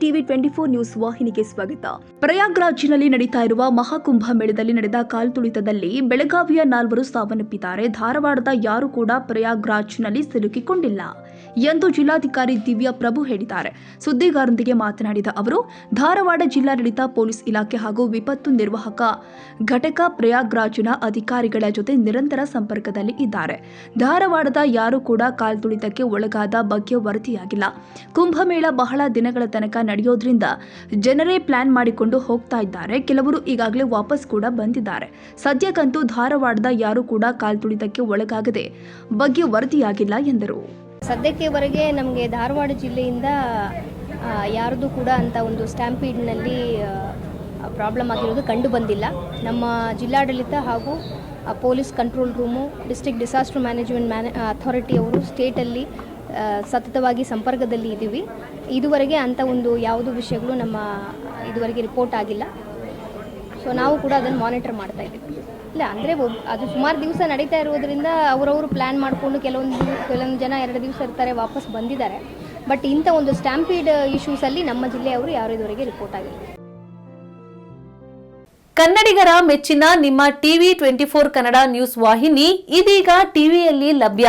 TV twenty four news ವಾಹಿನಿಗೆ ಸ್ವಾಗತ. ಪ್ರಯಾಗ್ರಾಜ್ನಲ್ಲಿ ನಡೀತಾ ಇರುವ ಮಹಾಕುಂಭ ಮೇಳದಲ್ಲಿ ನಡೆದ ಕಾಲ್ತುಳಿತದಲ್ಲಿ ಬೆಳಗಾವಿಯ ನಾಲ್ವರು ಸಾವನ್ನಪ್ಪಿದ್ದಾರೆ. ಧಾರವಾಡದ ಯಾರು ಕೂಡ ಪ್ರಯಾಗ್ರಾಜ್ನಲ್ಲಿ ಸಿಲುಕಿಕೊಂಡಿಲ್ಲ. ಎಂದು ಜಿಲ್ಲಾಧಿಕಾರಿ ದಿವ್ಯಾ ಪ್ರಭು ಹೇಳಿದ್ದಾರೆ. ಸುದ್ದಿಗಾರರೊಂದಿಗೆ ಮಾತನಾಡಿದ ಅವರು, ಧಾರವಾಡ ಜಿಲ್ಲಾಡಳಿತ ಪೊಲೀಸ್ ಇಲಾಖೆ ಹಾಗೂ ವಿಪತ್ತು ನಿರ್ವಾಹಕ ಘಟಕ ಪ್ರಯಾಗ್ರಾಜ್ನ ಅಧಿಕಾರಿಗಳ ಜೊತೆ ನಿರಂತರ ಸಂಪರ್ಕದಲ್ಲಿ ಇದ್ದಾರೆ. ಧಾರವಾಡದ ಯಾರು ಕೂಡ ಕಾಲ್ತುಳಿತಕ್ಕೆ ಒಳಗಾದ ಬಗ್ಗೆ ವರದಿಯಾಗಿಲ್ಲ. ಕುಂಭಮೇಳ ಬಹಳ ದಿನಗಳ ತನಕ ನಡೆಯೋದ್ರಿಂದ ಜನರೇ ಪ್ಲಾನ್ ಮಾಡಿಕೊಂಡು ಹೋಗ್ತಾ ಇದ್ದಾರೆ. ಕೆಲವರು ಈಗಾಗಲೇ ವಾಪಸ್ ಕೂಡ ಬಂದಿದ್ದಾರೆ. ಸದ್ಯಕ್ಕಂತೂ ಧಾರವಾಡದ ಯಾರು ಕೂಡ ಕಾಲ್ತುಳಿತಕ್ಕೆ ಒಳಗಾಗದೆ ಬಗ್ಗೆ ವರದಿಯಾಗಿಲ್ಲ ಎಂದರು. ಸದ್ಯಕ್ಕೆವರೆಗೆ ನಮಗೆ ಧಾರವಾಡ ಜಿಲ್ಲೆಯಿಂದ ಯಾರ್ದು ಕೂಡ ಅಂತ ಒಂದು ಸ್ಟ್ಯಾಂಪೀಡ್ನಲ್ಲಿ ಪ್ರಾಬ್ಲಮ್ ಆಗಿರೋದು ಕಂಡು ಬಂದಿಲ್ಲ. ನಮ್ಮ ಜಿಲ್ಲಾಡಳಿತ ಹಾಗೂ police control room, district disaster management ಮ್ಯಾನೇ ಅಥಾರಿಟಿಯವರು ಸ್ಟೇಟಲ್ಲಿ ಸತತವಾಗಿ ಸಂಪರ್ಕದಲ್ಲಿ ಇದ್ದೀವಿ ಇದುವರೆಗೆ ಅಂಥ ಒಂದು ಯಾವುದು ವಿಷಯಗಳು ನಮ್ಮ, ಇದುವರೆಗೆ ರಿಪೋರ್ಟ್ ಆಗಿಲ್ಲ. ಸೊ ನಾವು ಕೂಡ ಅದನ್ನು ಮಾನಿಟರ್ ಮಾಡ್ತಾ ಇದ್ದೀವಿ. ಇಲ್ಲ, ಅಂದರೆ ಅದು ಸುಮಾರು ದಿವಸ ನಡೀತಾ ಇರೋದ್ರಿಂದ ಅವರವರು ಪ್ಲ್ಯಾನ್ ಮಾಡಿಕೊಂಡು ಕೆಲವೊಂದು ಕೆಲವೊಂದು ಜನ ಎರಡು ದಿವಸ ಇರ್ತಾರೆ, ವಾಪಸ್ ಬಂದಿದ್ದಾರೆ. ಬಟ್ ಇಂಥ ಒಂದು ಸ್ಟ್ಯಾಂಪೀಡ್ ಇಶ್ಯೂಸಲ್ಲಿ ನಮ್ಮ ಜಿಲ್ಲೆಯವರು ಯಾರು ಇದುವರೆಗೆ ರಿಪೋರ್ಟ್ ಆಗಿಲ್ಲ. ಕನ್ನಡಿಗರ ಮೆಚ್ಚಿನ ನಿಮ್ಮ TV twenty four Kannada news ವಾಹಿನಿ ಇದೀಗ ಟಿವಿಯಲ್ಲಿ ಲಭ್ಯ.